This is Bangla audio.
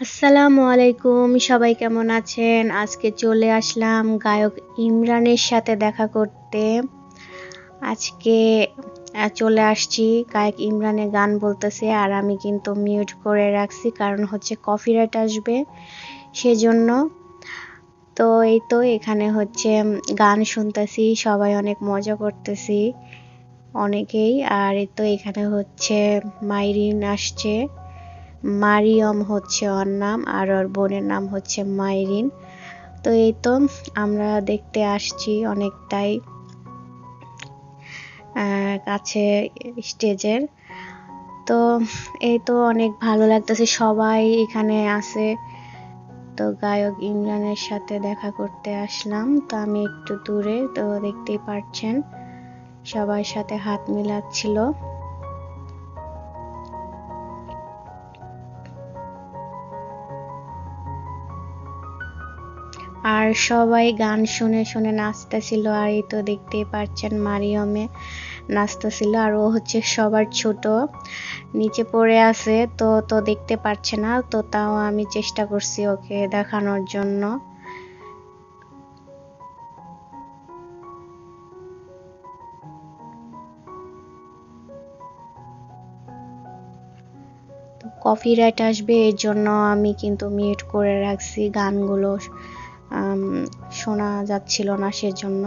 আসসালামু আলাইকুম, সবাই কেমন আছেন? আজকে চলে আসলাম গায়ক ইমরানের সাথে দেখা করতে। আজকে চলে আসছি, গায়ক ইমরানের গান বলতেছে আর আমি কিন্তু মিউট করে রাখছি কারণ হচ্ছে কফি কপিরাইট আসবে সেজন্য। তো এই তো এখানে হচ্ছে গান শুনতেছি, সবাই অনেক মজা করতেছি অনেকেই। আর এই তো এখানে হচ্ছে মাইরিন আসছে। মারিয়ম হচ্ছে ওর নাম আর ওর বোনের নাম হচ্ছে মাইরিন। তো এই তো আমরা দেখতে আসছি অনেকটাই কাছে স্টেজের। তো এই তো অনেক ভালো লাগতেছে, সবাই এখানে আছে। তো গায়ক ইমরানের সাথে দেখা করতে আসলাম। তো আমি একটু দূরে, তো দেখতেই পাচ্ছেন সবার সাথে হাত মিলাচ্ছিল। আর সবাই গান শুনে শুনে নাচতেছিল, আর এই তো দেখতেই পাচ্ছেন মারিয়মে নাচতেছিল, আর ও হচ্ছে সবার ছোট। নিচে পড়ে আছে, তো তো দেখতে পাচ্ছে না, তো তাও আমি চেষ্টা করছি ওকে দেখানোর জন্য। কপিরাইট আসবে, এর জন্য আমি কিন্তু মিউট করে রাখছি গানগুলো। শোনা যাচ্ছিল না সেজন্য।